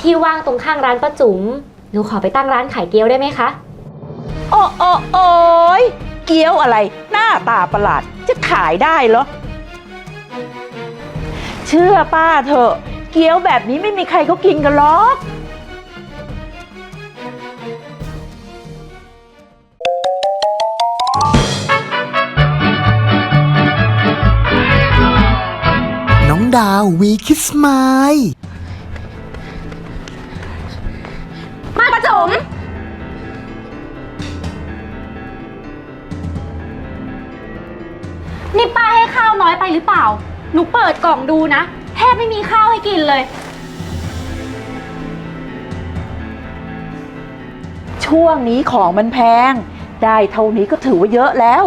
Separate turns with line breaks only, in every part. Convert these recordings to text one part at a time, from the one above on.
ที่ว่างตรงข้างร้านป้าจุ๋มหนูขอไปตั้งร้านขายเกี๊ยวได้ไหมคะ
โอ้โอ้โอ้ยเกี๊ยวอะไร หน้าตาประหลาดจะขายได้เหรอ เชื่อป้าเถอะ เกี๊ยวแบบนี้ไม่มีใครเขากินกันหรอก
น้องดาววีคิสไมล์
มาป้าจุ๋มนี่ป้าให้ข้าวน้อยไปหรือเปล่า หนูเปิดกล่องดูนะแทบไม่มีข้าวให้กินเลย
ช่วงนี้ของมันแพง ได้เท่านี้ก็ถือว่าเยอะแล้ว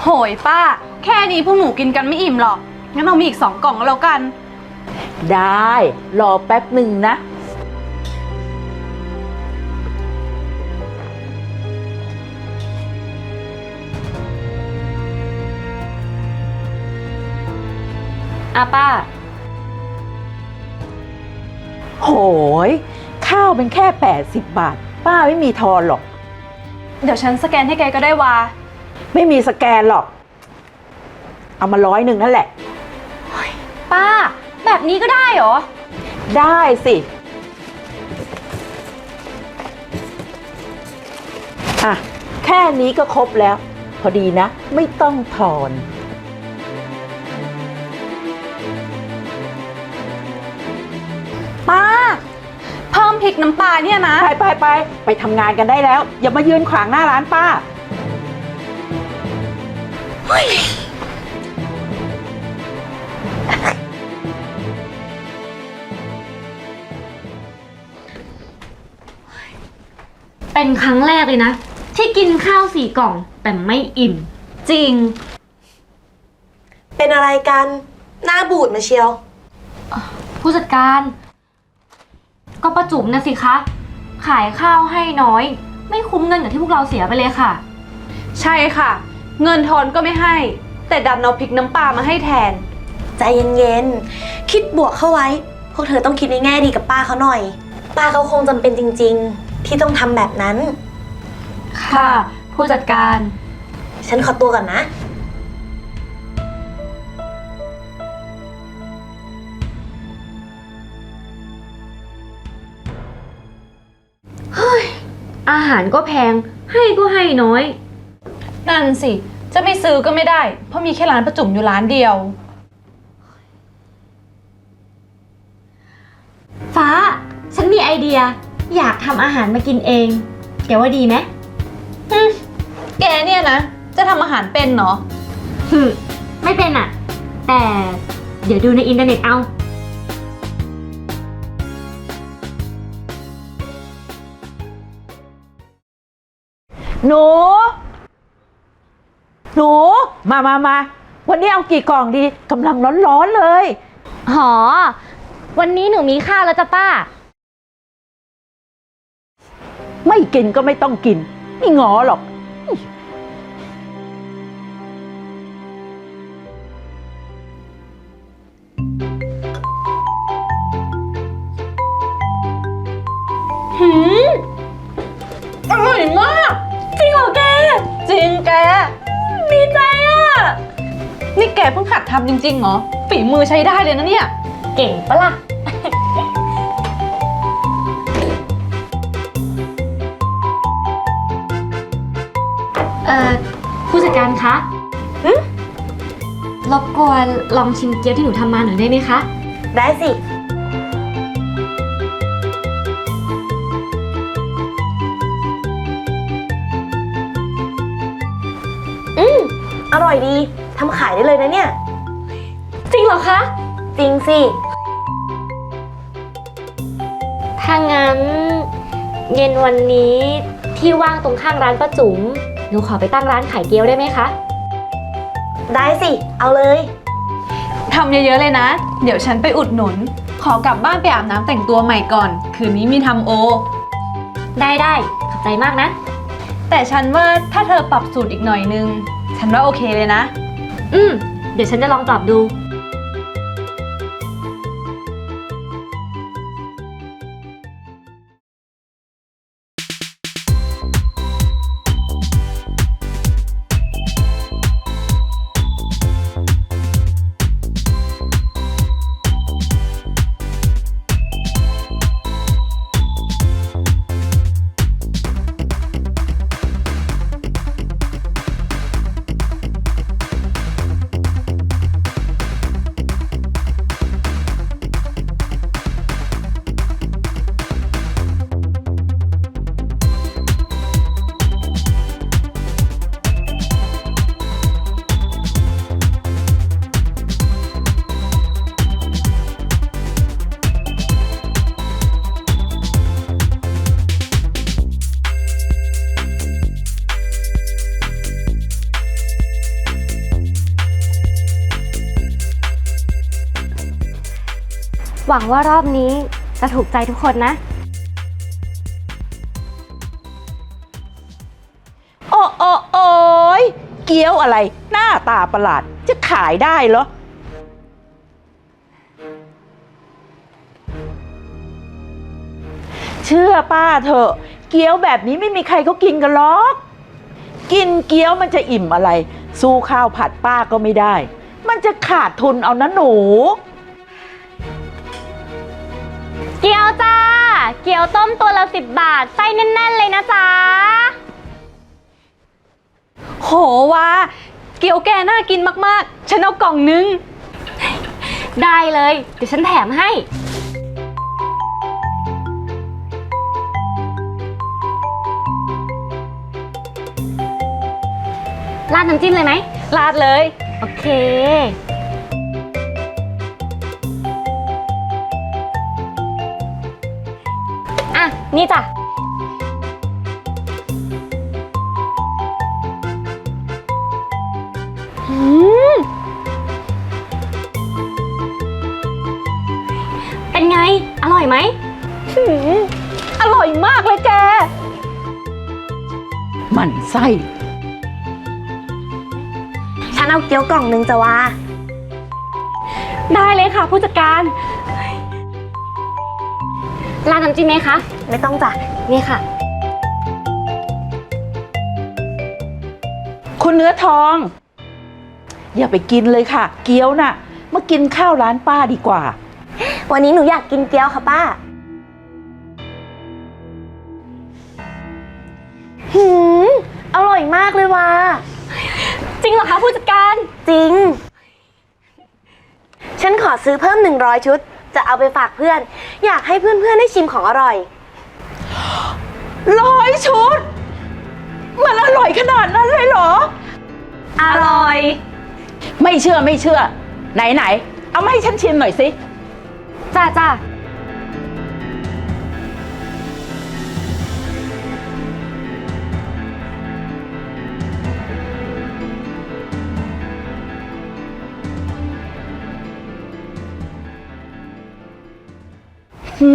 โหยป้า แค่นี้พวกหนูกินกันไม่อิ่มหรอก งั้นเอามีอีกสองกล่องก็แล้วกัน
ได้ รอแป๊บหนึ่งนะ
อะป้า
โหย ข้าวเป็นแค่ 80 บาท ป้าไม่มีทอนหรอก
เดี๋ยวฉันสแกนให้แกก็ได้วา
ไม่มีสแกนหรอก เอามาร้อยหนึ่งนั่นแหละ
ป้า แบบนี้ก็ได้เหรอ
ได้สิ อะ แค่นี้ก็ครบแล้ว พอดีนะ ไม่ต้องทอน
พิ่มพริกน้ำปลาเนี่ยนะ
ไปไปไปไปทำงานกันได้แล้ว อย่ามายืนขวางหน้าร้านป้า
เป็นครั้งแรกเลยนะ ที่กินข้าวสี่กล่องแต่ไม่อิ่ม จริง
เป็นอะไรกัน หน้าบูดมาเชียว
ผู้จัดการ ก็ประจุมนะสิคะ ขายข้าวให้น้อย ไม่คุ้มเงินกับที่พวกเราเสียไปเลยค่ะ
ใช่ค่ะ เงินทอนก็ไม่ให้ แต่ดันเอาพริกน้ำปลามาให้แทน
ใจเย็นๆ คิดบวกเข้าไว้ พวกเธอต้องคิดในแง่ดีกับป้าเขาหน่อย ป้าเขาคงจำเป็นจริง ๆ ที่ต้องทำแบบนั้น
ค่ะ ผู้จัดการ
ฉันขอตัวก่อนนะ
อาหารก็แพง ให้ก็ให้น้อย
นั่นสิ จะไม่ซื้อก็ไม่ได้ เพราะมีแค่ร้านประจุมอยู่ร้านเดียว
ฟ้า ฉันมีไอเดีย อยากทำอาหารมากินเอง แกว่าดีไหม
แกเนี่ยนะ จะทำอาหารเป็นเนาะ
หึไม่เป็นอะ แต่เดี๋ยวดูในอินเทอร์เน็ตเอา
หนู หนู มามามา วันนี้เอากี่กล่องดีกำลังร้อนๆเลย
หอ วันนี้หนูมีข้าวแล้วจ้ะป้า
ไม่กินก็ไม่ต้องกิน ไม่งอหรอก
นี่แกเพิ่งหัดทำจริงๆเหรอ ฝีมือใช้ได้เลยนะเนี่ย
เก่งปะล่ะ เอ่อ ผู้จัดการคะรบกวนลองชิมเกี๊ยวที่หนูทำมาหน่อยได้ไหมคะ
ได้สิ อืม อร่อยดีทำขายได้เลยนะเนี่ย
จริงเหรอคะ
จริงสิ
ถ้างั้น เย็นวันนี้ที่ว่างตรงข้างร้านป้าจุ๋มหนูขอไปตั้งร้านขายเกี๊ยวได้ไหมคะ
ได้สิ เอาเลย
ทำเยอะๆเลยนะ เดี๋ยวฉันไปอุดหนุน ขอกลับบ้านไปอาบน้ำแต่งตัวใหม่ก่อน คืนนี้มีทำโอ
ได้ได้ขอบใจมากนะ
แต่ฉันว่าถ้าเธอปรับสูตรอีกหน่อยนึง ฉันว่าโอเคเลยนะ
อืม เดี๋ยวฉันจะลองตอบดู หวังว่ารอบนี้จะถูกใจทุกคนนะ
โอ้โอ้โอ้ยเกี๊ยวอะไร หน้าตาประหลาดจะขายได้เหรอ เชื่อป้าเถอะ เกี๊ยวแบบนี้ไม่มีใครเขากินกันหรอก กินเกี๊ยวมันจะอิ่มอะไร สู้ข้าวผัดป้าก็ไม่ได้ มันจะขาดทุนเอานะหนู
เกี๊ยวจ้า เกี๊ยวต้มตัวละสิบบาท ไส้แน่นๆเลยนะจ๊ะ
โหว่าเกี๊ยวแกน่ากินมากๆ ฉันเอากล่องนึง
ได้เลย เดี๋ยวฉันแถมให้ ราดน้ำจิ้มเลยไหม
ราดเลย
โอเค นี่จ้ะ
อืม
เป็นไง อร่อยไหม
หืมอร่อยมากเลยแก
หมันไส้
ฉันเอาเกี๊ยวกล่องนึงจะว่า
ได้เลยค่ะ ผู้จัดการราดน้ำจิ้มไหมคะ
ไม่ต้องจ้ะ
นี่ค่ะ
คุณเนื้อทอง อย่าไปกินเลยค่ะ เกี๊ยวน่ะ มากินข้าวร้านป้าดีกว่า
วันนี้หนูอยากกินเกี๊ยวค่ะป้า หืม อร่อยมากเลยว่ะ
จริงเหรอคะผู้จัดการ
จริง ฉันขอซื้อเพิ่ม 100 ชุด จะเอาไปฝากเพื่อน อยากให้เพื่อนๆได้ชิมของอร่อย
ร้อยชุด มันอร่อยขนาดนั้นเลยเหรอ
อร่อย
ไม่เชื่อไม่เชื่อ ไหนไหนๆเอามาให้ฉันชิมหน่อยสิ
จ้าจ้า
หื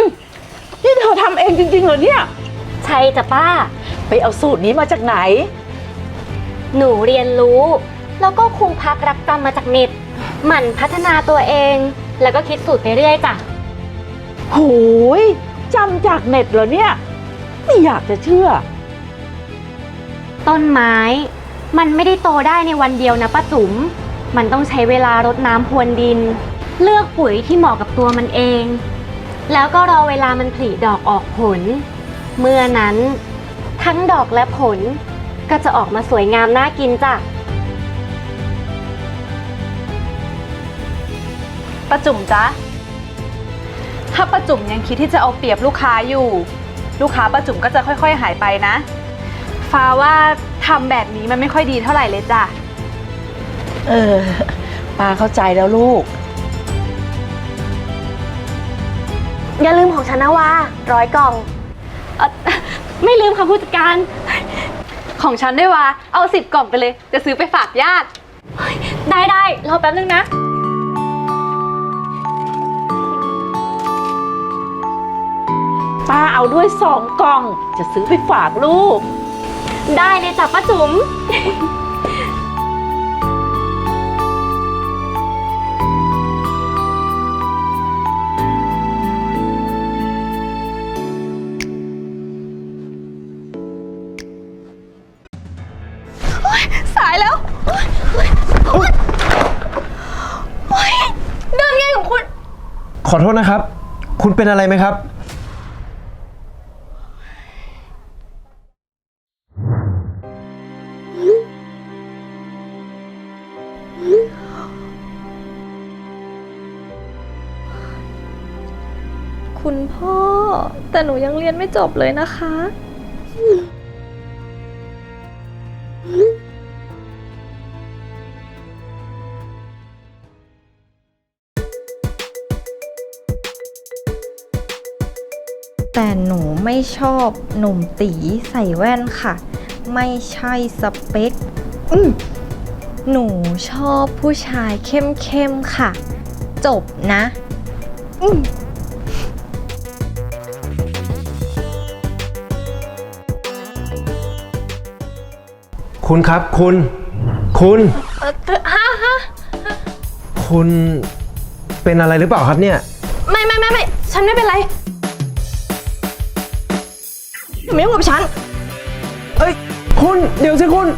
มนี่เธอทำเองจริงๆเหรอเนี่ย
ใช่จ้ะป้า
ไปเอาสูตรนี้มาจากไหน
หนูเรียนรู้ แล้วก็ครูพักรักจำมาจากเน็ตหมั่นพัฒนาตัวเอง แล้วก็คิดสูตรไปเรื่อยจ้ะ
โหยจำจากเน็ตเหรอเนี่ย ไม่อยากจะเชื่อ
ต้นไม้ มันไม่ได้โตได้ในวันเดียวนะป้าจุ๋มมันต้องใช้เวลารดน้ำพรวนดิน เลือกปุ๋ยที่เหมาะกับตัวมันเอง แล้วก็รอเวลามันผลิดอกออกผล เมื่อนั้น ทั้งดอกและผลก็จะออกมาสวยงามน่ากินจ้ะ
ประจุ๋มจ๊ะ ถ้าประจุ๋มยังคิดที่จะเอาเปรียบลูกค้าอยู่ ลูกค้าประจุ๋มก็จะค่อยๆ หายไปนะ ฟ้าว่าทำแบบนี้มันไม่ค่อยดีเท่าไหร่เลยจ้ะ
เออป้าเข้าใจแล้วลูก
อย่าลืมของฉันนะว่าร้อยกล่อง
เอ่อไม่ลืมค่ะผู้จัดการ
ของฉันด้วยว่าเอาสิบกล่องไปเลย จะซื้อไปฝากญาติ
ได้ได้รอแป๊บนึงนะ
ป้าเอาด้วยสองกล่อง จะซื้อไปฝากลูก
ได้เลยจ้ะป้าจุ๋ม
ขอ
โทษนะครับ คุณเป็นอะไรไหมครับ
คุณพ่อ แต่หนูยังเรียนไม่จบเลยนะคะ ไม่ชอบหนุ่มตีใส่แว่นค่ะ ไม่ใช่สเปคอืมหนูชอบผู้ชายเข้มๆค่ะ จบนะ
คุณครับ คุณ คุณ
เออฮะฮะ
คุณเป็นอะไรหรือเปล่าครับเนี่ย
ไม่ไม่ไม่ไม่ฉันไม่เป็นไร อย่ามายุ่งกับฉัน
เอ้ย คุณเดี๋ยวสิคุณ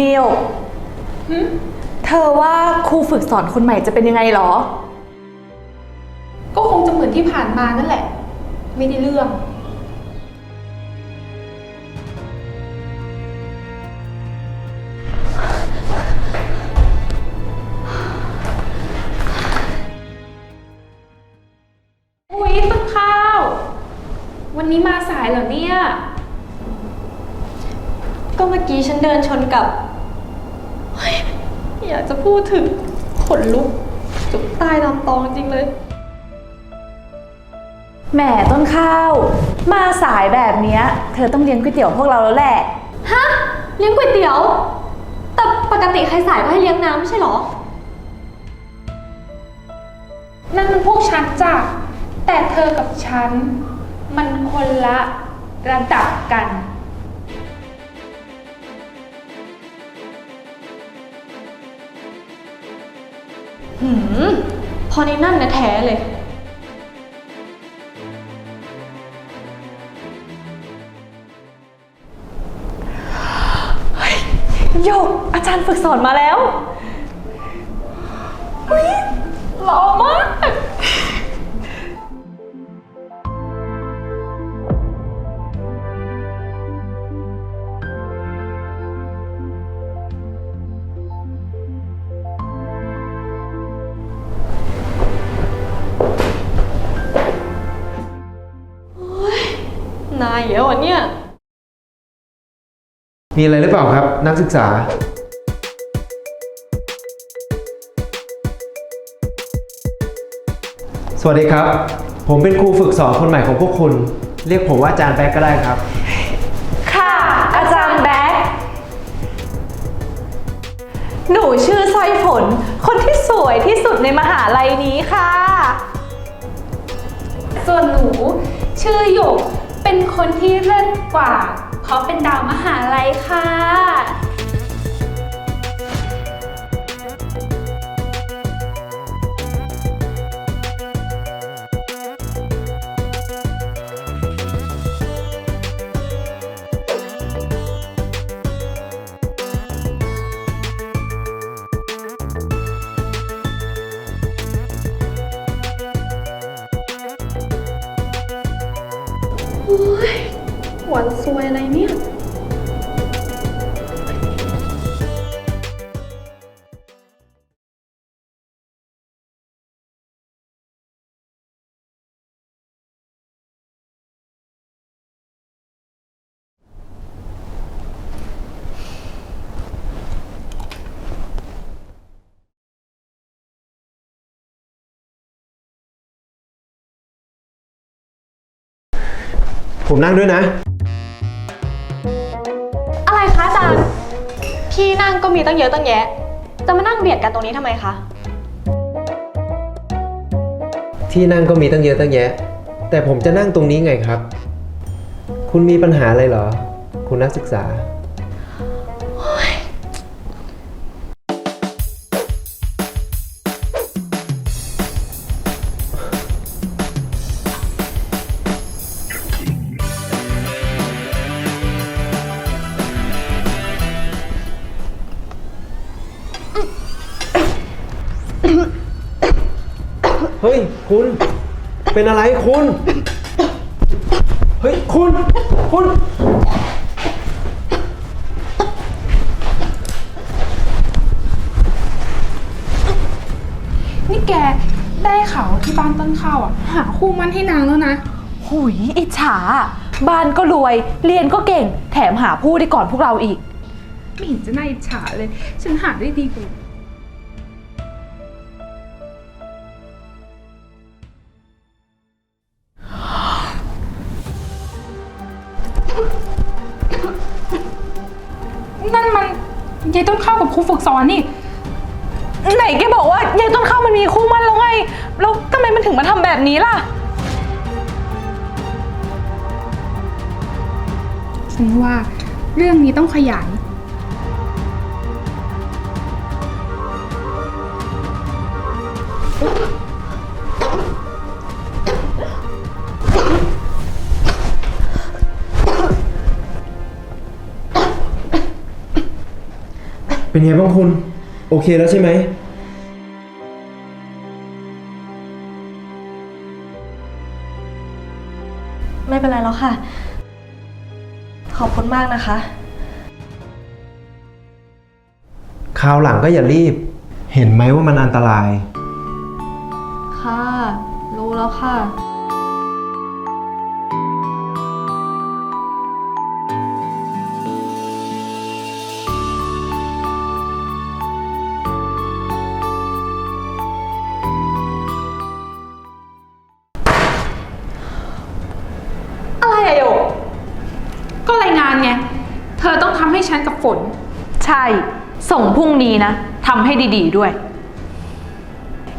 นิวเธอว่าครูฝึกสอนคนใหม่จะเป็นยังไงหรอ
ก็คงจะเหมือนที่ผ่านมานั่นแหละ ไม่ได้เรื่อง เหรอเนี่ย
ก็เมื่อกี้ฉันเดินชนกับเฮ้ยอยากจะพูดถึงขนลุก จุกใต้ลำตองจริงเลย
แหมต้นข้าว มาสายแบบเนี้ย เธอต้องเลี้ยงก๋วยเตี๋ยวพวกเราแล้วแหละ
ฮะ เลี้ยงก๋วยเตี๋ยว แต่ปกติใครสายก็ให้เลี้ยงน้ำไม่ใช่เหรอ
นั่นมันพวกฉันจ้ะแต่เธอกับฉัน มันคนละระดับกัน
หืม พอในนั่นนะแท้เลย
โยกอาจารย์ฝึกสอนมาแล้ว
ห
นายเยอะวะเนี่ย
มีอะไรหรือเปล่าครับ นักศึกษา สวัสดีครับ ผมเป็นครูฝึกสอนคนใหม่ของพวกคุณ เรียกผมว่าอาจารย์แป๊กก็ได้ครับ
ค่ะ อาจารย์แบ๊กหนูชื่อสร้อยฝนคนที่สวยที่สุดในมหาลัยนี้ค่ะ
ส่วนหนู ชื่อหยก เป็นคนที่เลิศกว่า เพราะเป็นดาวมหาลัยค่ะ
ผมนั่งด้วยนะ
อะไรคะอาจารย์ ที่นั่งก็มีตั้งเยอะตั้งแยะ จะมานั่งเบียดกันตรงนี้ทำไมคะ
ที่นั่งก็มีตั้งเยอะตั้งแยะ แต่ผมจะนั่งตรงนี้ไงครับ คุณมีปัญหาอะไรเหรอ คุณนักศึกษา คุณ เป็นอะไรคุณ เฮ้ย คุณ คุณ
นี่แกได้ข่าวที่บ้านต้นข้าวอะ หาคู่มั่นให้นางแล้วนะ
หุยอิจฉา บ้านก็รวย เรียนก็เก่ง แถมหาผู้ได้ก่อนพวกเราอีก
ไม่เห็นจะน่าอิจฉาเลย ฉันหาได้ดีกว่า กับครูฝึกสอนนี่
ไหนแกบอกว่ายายต้นข้าวมันมีคู่มั่นแล้วไง แล้วทำไมมันถึงมาทำแบบนี้ล่ะ
ฉันว่าเรื่องนี้ต้องขยาย
เป็นไงบ้างคุณ โอเคแล้วใช่ไหม
ไม่เป็นไรแล้วค่ะ ขอบคุณมากนะคะ
คราวหลังก็อย่ารีบ เห็นไหมว่ามันอันตราย
ค่ะ รู้แล้วค่ะ
พรุ่งนี้นะทำให้ดีๆด้วย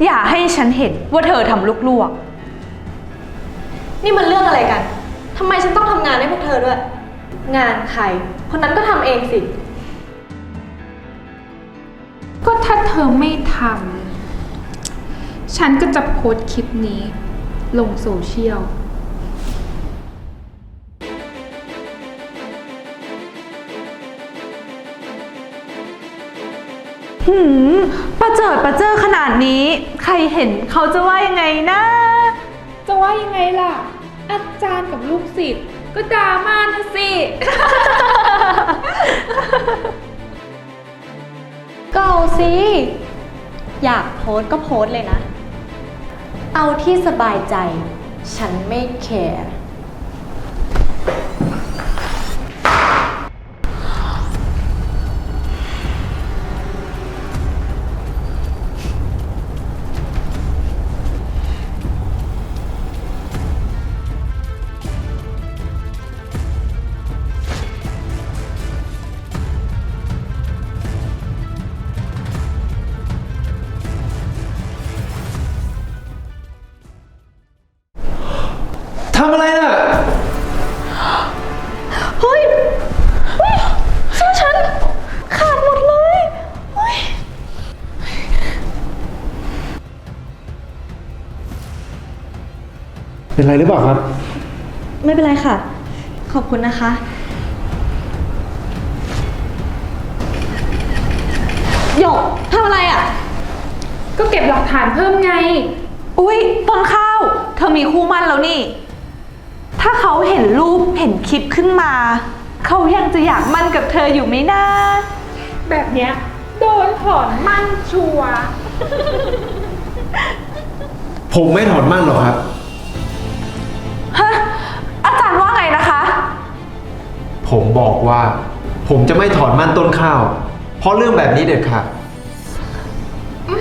อย่าให้ฉันเห็นว่าเธอทำลวก
นี่มันเรื่องอะไรกัน ทำไมฉันต้องทำงานให้พวกเธอด้วย งานใคร คนนั้นก็ทำเองสิ
ก็ถ้าเธอไม่ทำ ฉันก็จะโพสต์คลิปนี้ ลงโซเชียล
หืมประเจิดประเจอขนาดนี้ ใครเห็นเขาจะว่ายังไงนะ
จะว่ายังไงล่ะ อาจารย์กับลูกศิษย์ก็ดราม่านะสิ
ก็เอาสิ อยากโพสต์ก็โพสต์เลยนะ เอาที่สบายใจ ฉันไม่แคร์
ไร
ห
รือเปล่าครับ
ไม่เป็นไรค่ะ ขอบคุณนะคะ หยกทำอะไรอะ
ก็เก็บหลักฐานเพิ่มไง
อุ๊ยต้นข้าว เธอมีคู่มั่นแล้วนี่ ถ้าเขาเห็นรูปเห็นคลิปขึ้นมา เขายังจะอยากมั่นกับเธออยู่ไหมนะ
แบบเนี้ยโดนถอนมั่นชัวร์
ผมไม่ถอนมั่นหรอกครับ
นะคะ
ผมบอกว่า ผมจะไม่ถอนมั่นต้นข้าว เพราะเรื่องแบบนี้เด็ดขาด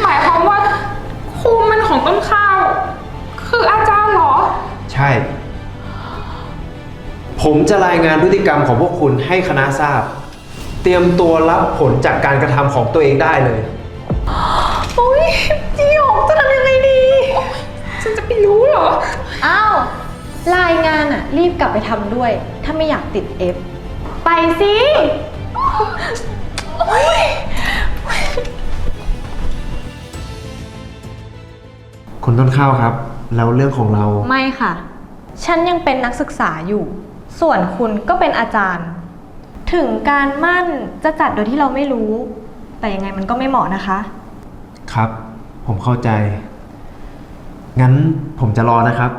หมายความว่าครูมันของต้นข้าว คืออาจารย์เหรอ
ใช่ ผมจะรายงานพฤติกรรมของพวกคุณให้คณะทราบ เตรียมตัวรับผลจากการกระทำของตัวเองได้เลย
อุ๊ยจีหยกจะทำยังไงดี
ฉันจะไปรู้เหรอ
อ้าว รายงานอะรีบกลับไปทำด้วย ถ้าไม่อยากติด F
ไปสิ
คุณต้นข้าวครับ แล้วเรื่องของเรา
ไม่ค่ะ ฉันยังเป็นนักศึกษาอยู่ ส่วนคุณก็เป็นอาจารย์ ถึงการมั่นจะจัดโดยที่เราไม่รู้ แต่ยังไงมันก็ไม่เหมาะนะคะ
ครับ ผมเข้าใจ งั้นผมจะรอนะครับ